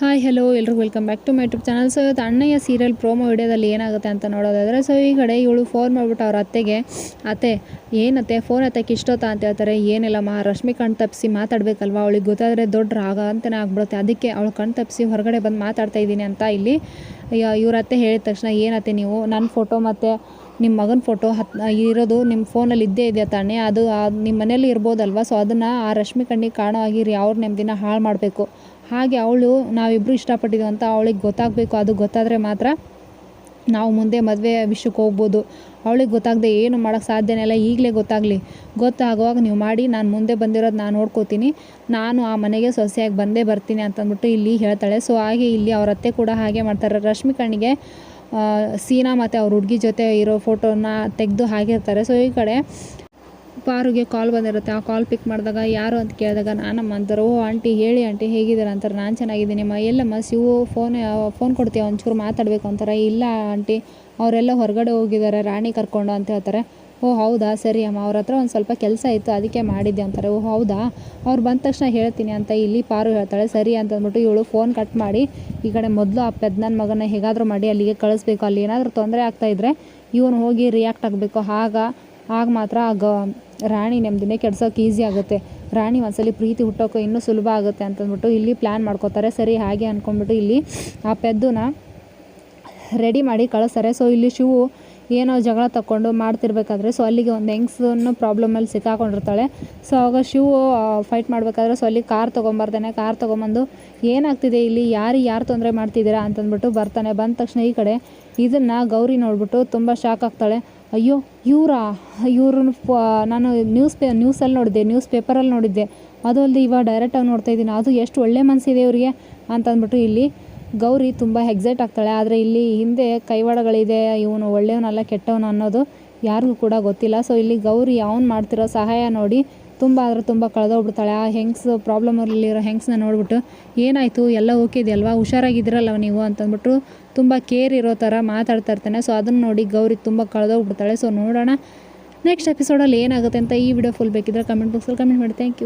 Hi hello ಎಲ್ರಿಗೂ welcome back to my YouTube channel so ಇವತ್ತು Annayya serial promo ವಿಡಿಯೋದಲ್ಲಿ ಏನಾಗುತ್ತೆ ಅಂತ ನೋಡೋದಾದರೆ ಸೊ ಈ ಕಡೆ ಇವಳು ಫೋನ್ ಮಾಡಿಬಿಟ್ಟು ಅವ್ರ ಅತ್ತೆಗೆ, ಅತ್ತೆ ಏನತ್ತೆ ಫೋನ್ ಅತ್ತೆಗೆ ಇಷ್ಟೊತ್ತ? ಅಂತ ಹೇಳ್ತಾರೆ. ಏನಿಲ್ಲಮ್ಮ ರಶ್ಮಿ ಕಣ್ ತಪ್ಪಿಸಿ ಮಾತಾಡಬೇಕಲ್ವಾ? ಅವಳಿಗೆ ಗೊತ್ತಾದರೆ ದೊಡ್ಡ ರಾಗ ಅಂತಲೇ ಆಗ್ಬಿಡುತ್ತೆ. ಅದಕ್ಕೆ ಅವಳು ಕಣ್ ತಪ್ಪಿಸಿ ಹೊರಗಡೆ ಬಂದು ಮಾತಾಡ್ತಾ ಇದ್ದೀನಿ ಅಂತ ಇಲ್ಲಿ ಇವ್ರ ಅತ್ತೆ ಹೇಳಿದ ತಕ್ಷಣ ಏನತ್ತೆ ನೀವು? ನನ್ನ ಫೋಟೋ ಮತ್ತು ನಿಮ್ಮ ಮಗನ ಫೋಟೋ ಹತ್ ಇರೋದು ನಿಮ್ಮ ಫೋನಲ್ಲಿ ಇದ್ದೇ ಇದೆಯಾ ತಾನೆ? ಅದು ನಿಮ್ಮ ಮನೇಲಿ ಇರ್ಬೋದಲ್ವ? ಸೊ ಅದನ್ನು ಆ ರಶ್ಮಿ ಕಣ್ಣಿಗೆ ಕಾಣೋ ಆಗಿರಿ ಅವ್ರ ನೆಮ್ಮದಿನ ಹಾಳು ಮಾಡಬೇಕು. ಹಾಗೆ ಅವಳು ನಾವಿಬ್ಬರು ಇಷ್ಟಪಟ್ಟಿದ್ದು ಅಂತ ಅವಳಿಗೆ ಗೊತ್ತಾಗಬೇಕು, ಅದು ಗೊತ್ತಾದರೆ ಮಾತ್ರ ನಾವು ಮುಂದೆ ಮದುವೆ ವಿಷಯಕ್ಕೆ ಹೋಗ್ಬೋದು. ಅವಳಿಗೆ ಗೊತ್ತಾಗದೆ ಏನು ಮಾಡೋಕ್ಕೆ ಸಾಧ್ಯನೇ ಇಲ್ಲ, ಈಗಲೇ ಗೊತ್ತಾಗಲಿ. ಗೊತ್ತಾಗುವಾಗ ನೀವು ಮಾಡಿ, ನಾನು ಮುಂದೆ ಬಂದಿರೋದು ನಾನು ನೋಡ್ಕೋತೀನಿ. ನಾನು ಆ ಮನೆಗೆ ಸೊಸೆಯಾಗಿ ಬಂದೇ ಬರ್ತೀನಿ ಅಂತಂದ್ಬಿಟ್ಟು ಇಲ್ಲಿ ಹೇಳ್ತಾಳೆ. ಸೊ ಹಾಗೆ ಇಲ್ಲಿ ಅವ್ರ ಅತ್ತೆ ಕೂಡ ಹಾಗೆ ಮಾಡ್ತಾರೆ. ರಶ್ಮಿ ಕಣ್ಣಿಗೆ ಸೀನಾ ಮತ್ತು ಅವ್ರ ಹುಡುಗಿ ಜೊತೆ ಇರೋ ಫೋಟೋನ ತೆಗೆದು ಹಾಕಿರ್ತಾರೆ ಸೊ ಈ ಕಡೆ ಪಾರುಗೆ ಕಾಲ್ ಬಂದಿರುತ್ತೆ. ಆ ಕಾಲ್ ಪಿಕ್ ಮಾಡಿದಾಗ ಯಾರು ಅಂತ ಕೇಳಿದಾಗ ನಾನಮ್ಮ ಅಂತಾರೆ ಓ ಆಂಟಿ ಹೇಳಿ, ಆಂಟಿ ಹೇಗಿದ್ದೀರ? ಅಂತಾರೆ, ನಾನು ಚೆನ್ನಾಗಿದ್ದೀನಿಮ್ಮ ಎಲ್ಲಮ್ಮ ಶಿವು ಫೋನ್ ಫೋನ್ ಕೊಡ್ತೀಯ? ಒಂಚೂರು ಮಾತಾಡಬೇಕು ಅಂತಾರೆ. ಇಲ್ಲ ಆಂಟಿ, ಅವರೆಲ್ಲ ಹೊರಗಡೆ ಹೋಗಿದ್ದಾರೆ, ರಾಣಿ ಕರ್ಕೊಂಡು ಅಂತ ಹೇಳ್ತಾರೆ. ಓ ಹೌದಾ? ಸರಿ ಅಮ್ಮ, ಅವ್ರ ಹತ್ರ ಒಂದು ಸ್ವಲ್ಪ ಕೆಲಸ ಇತ್ತು, ಅದಕ್ಕೆ ಮಾಡಿದ್ದೆ ಅಂತಾರೆ. ಓ ಹೌದಾ? ಅವ್ರು ಬಂದ ತಕ್ಷಣ ಹೇಳ್ತೀನಿ ಅಂತ ಇಲ್ಲಿ ಪಾರು ಹೇಳ್ತಾಳೆ. ಸರಿ ಅಂತಂದ್ಬಿಟ್ಟು ಇವಳು ಫೋನ್ ಕಟ್ ಮಾಡಿ, ಈ ಕಡೆ ಮೊದಲು ಆ ನನ್ನ ಮಗನ ಹೇಗಾದರೂ ಮಾಡಿ ಅಲ್ಲಿಗೆ ಕಳಿಸ್ಬೇಕು. ಅಲ್ಲಿ ಏನಾದರೂ ತೊಂದರೆ ಆಗ್ತಾಯಿದ್ರೆ ಇವನು ಹೋಗಿ ರಿಯಾಕ್ಟ್ ಆಗಬೇಕು. ಆಗ ಆಗ ಮಾತ್ರ ಗ ರಾಣಿ ನೆಮ್ಮದಿನೇ ಕೆಡ್ಸೋಕೆ ಈಸಿ ಆಗುತ್ತೆ. ರಾಣಿ ಒಂದ್ಸಲಿ ಪ್ರೀತಿ ಹುಟ್ಟೋಕೆ ಇನ್ನೂ ಸುಲಭ ಆಗುತ್ತೆ ಅಂತಂದ್ಬಿಟ್ಟು ಇಲ್ಲಿ ಪ್ಲ್ಯಾನ್ ಮಾಡ್ಕೋತಾರೆ. ಸರಿ, ಹಾಗೆ ಅಂದ್ಕೊಂಡ್ಬಿಟ್ಟು ಇಲ್ಲಿ ಆ ಪೆದ್ದನ್ನ ರೆಡಿ ಮಾಡಿ ಕಳಿಸ್ತಾರೆ. ಸೊ ಇಲ್ಲಿ ಶಿವು ಏನೋ ಜಗಳ ತಗೊಂಡು ಮಾಡ್ತಿರ್ಬೇಕಾದ್ರೆ ಸೊ ಅಲ್ಲಿಗೆ ಒಂದು ಹೆಂಗ್ಸನ್ನು ಪ್ರಾಬ್ಲಮಲ್ಲಿ ಸಿಕ್ಕಾಕೊಂಡಿರ್ತಾಳೆ. ಸೊ ಆವಾಗ ಶಿವು ಫೈಟ್ ಮಾಡಬೇಕಾದ್ರೆ ಸೊ ಅಲ್ಲಿ ಕಾರ್ ತೊಗೊಂಬರ್ತಾನೆ. ಕಾರ್ ತೊಗೊಂಬಂದು, ಏನಾಗ್ತಿದೆ ಇಲ್ಲಿ? ಯಾರು ಯಾರು ತೊಂದರೆ ಮಾಡ್ತಿದ್ದೀರಾ? ಅಂತಂದ್ಬಿಟ್ಟು ಬರ್ತಾನೆ. ಬಂದ ತಕ್ಷಣ ಈ ಕಡೆ ಇದನ್ನು ಗೌರಿ ನೋಡಿಬಿಟ್ಟು ತುಂಬ ಶಾಕ್ ಆಗ್ತಾಳೆ. ಅಯ್ಯೋ, ಇವರಾ? ಇವ್ರನ್ನ ನಾನು ನ್ಯೂಸ್ ಪೇ ನ್ಯೂಸಲ್ಲಿ ನೋಡಿದ್ದೆ ನ್ಯೂಸ್ ಪೇಪರಲ್ಲಿ ನೋಡಿದ್ದೆ. ಅದು ಅಲ್ಲದೆ ಇವಾಗ ಡೈರೆಕ್ಟಾಗಿ ನೋಡ್ತಾ ಇದ್ದೀನಿ. ಅದು ಎಷ್ಟು ಒಳ್ಳೆ ಮನಸ್ಸಿದೆ ಇವರಿಗೆ ಅಂತಂದ್ಬಿಟ್ಟು ಇಲ್ಲಿ ಗೌರಿ ತುಂಬ ಎಕ್ಸೈಟ್ ಆಗ್ತಾಳೆ. ಆದರೆ ಇಲ್ಲಿ ಹಿಂದೆ ಕೈವಾಡಗಳಿದೆ, ಇವನು ಒಳ್ಳೆಯವನಲ್ಲ ಕೆಟ್ಟವನು ಅನ್ನೋದು ಯಾರಿಗೂ ಕೂಡ ಗೊತ್ತಿಲ್ಲ. ಸೊ ಇಲ್ಲಿ ಗೌರಿ ಅವನು ಮಾಡ್ತಿರೋ ಸಹಾಯ ನೋಡಿ ತುಂಬ ಆದರೆ ತುಂಬ ಕಳೆದೋಗ್ಬಿಡ್ತಾಳೆ. ಆ ಹೆಂಗ್ಸ್ ಪ್ರಾಬ್ಲಮಲ್ಲಿರೋ ಹೆಂಗ್ಸ್ನ ನೋಡ್ಬಿಟ್ಟು, ಏನಾಯಿತು? ಎಲ್ಲ ಓಕೆ ಇದೆಯಲ್ವಾ? ಹುಷಾರಾಗಿದ್ದೀರಲ್ಲ ನೀವು? ಅಂತಂದ್ಬಿಟ್ಟು ತುಂಬ ಕೇರ್ ಇರೋ ಥರ ಮಾತಾಡ್ತಾ ಇರ್ತಾನೆ. ಸೊ ಅದನ್ನು ನೋಡಿ ಗೌರಿ ತುಂಬ ಕಳೆದೋಗ್ಬಿಡ್ತಾಳೆ. ಸೊ ನೋಡೋಣ. ನೆಕ್ಸ್ಟ್ ಎಪಿಸೋಡಲ್ಲಿ ಏನಾಗುತ್ತೆ ಅಂತ ಈ ವಿಡಿಯೋ ಫುಲ್ ಬೇಕಿದ್ರೆ ಕಮೆಂಟ್ ಬಾಕ್ಸಲ್ಲಿ ಕಮೆಂಟ್ ಮಾಡಿ. Thank you